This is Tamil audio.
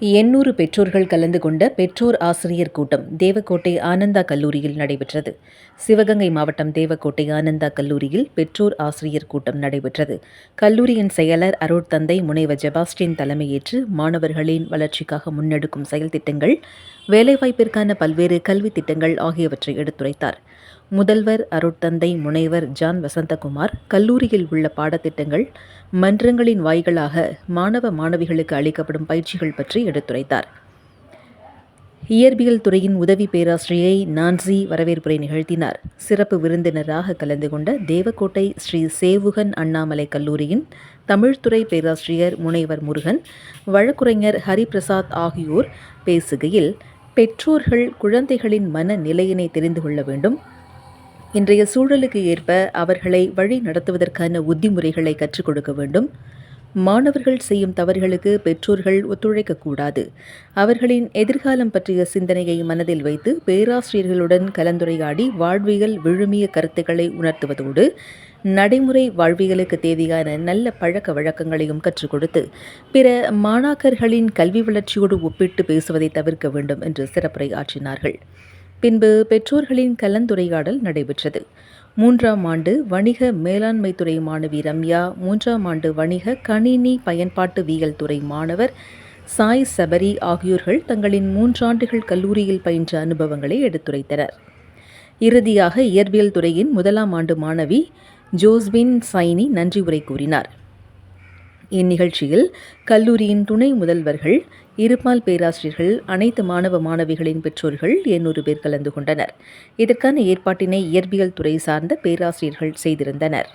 எண்ணூறு பெற்றோர்கள் கலந்து கொண்ட பெற்றோர் ஆசிரியர் கூட்டம் தேவக்கோட்டை ஆனந்தா கல்லூரியில் நடைபெற்றது. சிவகங்கை மாவட்டம் தேவக்கோட்டை ஆனந்தா கல்லூரியில் பெற்றோர் ஆசிரியர் கூட்டம் நடைபெற்றது. கல்லூரியின் செயலர் அருட்தந்தை முனைவர் ஜெபாஸ்டின் தலைமையேற்று மாணவர்களின் வளர்ச்சிக்காக முன்னெடுக்கும் செயல் திட்டங்கள் வேலைவாய்ப்பிற்கான பல்வேறு கல்வி திட்டங்கள் ஆகியவற்றை எடுத்துரைத்தார். முதல்வர் அருட்தந்தை முனைவர் ஜான் வசந்தகுமார் கல்லூரியில் உள்ள பாடத்திட்டங்கள் மன்றங்களின் வாய்களாக மாணவ மாணவிகளுக்கு அளிக்கப்படும் பயிற்சிகள் பற்றி எடுத்துரைத்தார். இயற்பியல் துறையின் உதவி பேராசிரியை நான்சி வரவேற்புரை நிகழ்த்தினார். சிறப்பு விருந்தினராக கலந்து கொண்ட தேவக்கோட்டை ஸ்ரீ சேவுகன் அண்ணாமலை கல்லூரியின் தமிழ்துறை பேராசிரியர் முனைவர் முருகன் வழக்குரைஞர் ஹரிபிரசாத் ஆகியோர் பேசுகையில் பெற்றோர்கள் குழந்தைகளின் மன நிலையினை தெரிந்து கொள்ள வேண்டும் இன்றைய சூழலுக்கு ஏற்ப அவர்களை வழி நடத்துவதற்கான உத்திமுறைகளை கற்றுக் கொடுக்க வேண்டும். மாணவர்கள் செய்யும் தவறுகளுக்கு பெற்றோர்கள் ஒத்துழைக்கக்கூடாது அவர்களின் எதிர்காலம் பற்றிய சிந்தனையை மனதில் வைத்து பேராசிரியர்களுடன் கலந்துரையாடி வாழ்வியல் விழுமிய கருத்துக்களை உணர்த்துவதோடு நடைமுறை வாழ்வியலுக்கு தேவையான நல்ல பழக்க வழக்கங்களையும் கற்றுக் கொடுத்து பிற மாணாக்கர்களின் கல்வி வளர்ச்சியோடு ஒப்பிட்டு பேசுவதை தவிர்க்க வேண்டும் என்று சிறப்புரை ஆற்றினார்கள் பின்பு பெற்றோர்களின் கலந்துரையாடல் நடைபெற்றது. மூன்றாம் ஆண்டு வணிக மேலாண்மை துறை மாணவி ரம்யா மூன்றாம் ஆண்டு வணிக கணினி பயன்பாட்டுவியல் துறை மாணவர் சாய் சபரி ஆகியோர்கள் தங்களின் மூன்றாண்டுகள் கல்லூரியில் பயின்ற அனுபவங்களை எடுத்துரைத்தனர். இறுதியாக இயற்பியல் துறையின் முதலாம் ஆண்டு மாணவி ஜோஸ்பின் சைனி நன்றி உரை கூறினார். இந்நிகழ்ச்சியில் கல்லூரியின் துணை முதல்வர்கள் இருபால் பேராசிரியர்கள் அனைத்து மாணவ மாணவிகளின் பெற்றோர்கள் எண்ணூறு பேர் கலந்து கொண்டனர். இதற்கான ஏற்பாட்டினை இயற்பியல் துறை சார்ந்த பேராசிரியர்கள் செய்திருந்தனர்.